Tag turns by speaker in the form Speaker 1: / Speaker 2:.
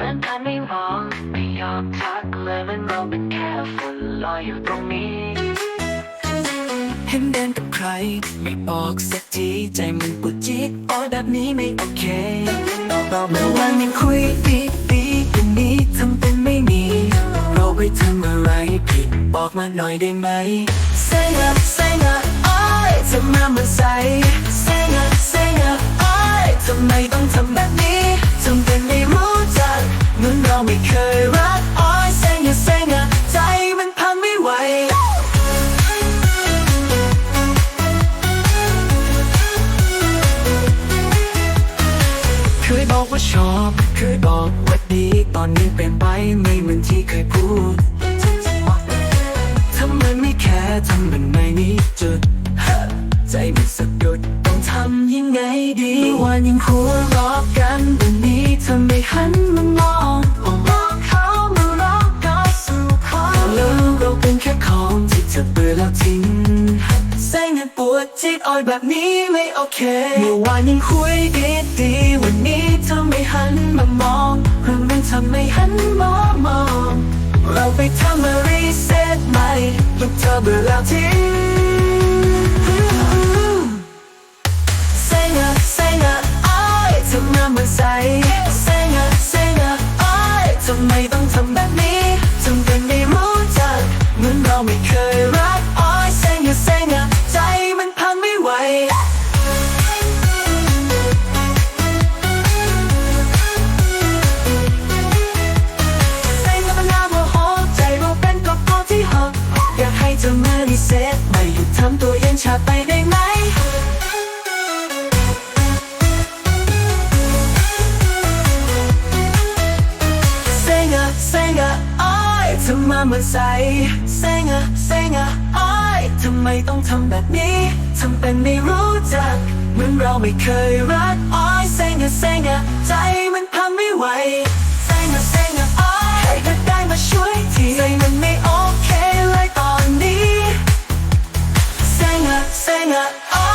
Speaker 1: มันทันไม่มองไม่ยอมทักเลยมันเราเป็นแค่ฝุ่นลอยอยู่ตรงนี้เห็นเดินกับใคร ไม่บอกสักทีใจมันปวดจี๊ดโอ้แบบนี้ไม่โอเคเราเมื่อวานยังคุยดีดีอย่างนี้ทำเป็นไม่มี เราไปทำอะไรผิดบอกมาหน่อยได้ไหมเซงอะเซงอะโอ้ยจะมาเมื่อใส่ เคยบอกว่าชอบ เคยบอกว่าดี ตอนนี้เป็นไปไม่เหมือนที่เคยพูดทำไมไม่แค่ทำมันไม่มีจุด ใจมันสะดุดต้องทำยังไงดีวันยังหัวรอกันวันนี้เธอไม่หันมามองมองเขามาลอกก็สู่ขอแล้วเราเป็นแค่ของที่เธอเบื่อแล้วทิ้งแสงเงินปวดจิตอ่อยแบบนี้ไม่โอเค เมื่อวานยังคุยดีดี เรื่องนั้หันมามอง เราไปทำมารีเซ็ตใหม่ลูกเธอเบื่อแล้วทิ้งเซงอะเซงอะอ้ายทำหน้าเหมือนใสเซงอะเซงอะอ้ายทำไมต้องทำแบบนี้ ทำเป็นไม่รู้จักเหมือนเราไม่เคยรัก ธอมารีเซ็ตไม่หยุดทำตัวเย็นชาไปได้ไหมเซงะเซงะอ้ายเธอมาเหมือนใสเซงอะเซงอะอ้ายทำไมต้องทำแบบนี้ทำเป็นไม่รู้จัก เหมือนเราไม่เคยรักอ้ายเซงอะเซงอะใจ banger. Oh.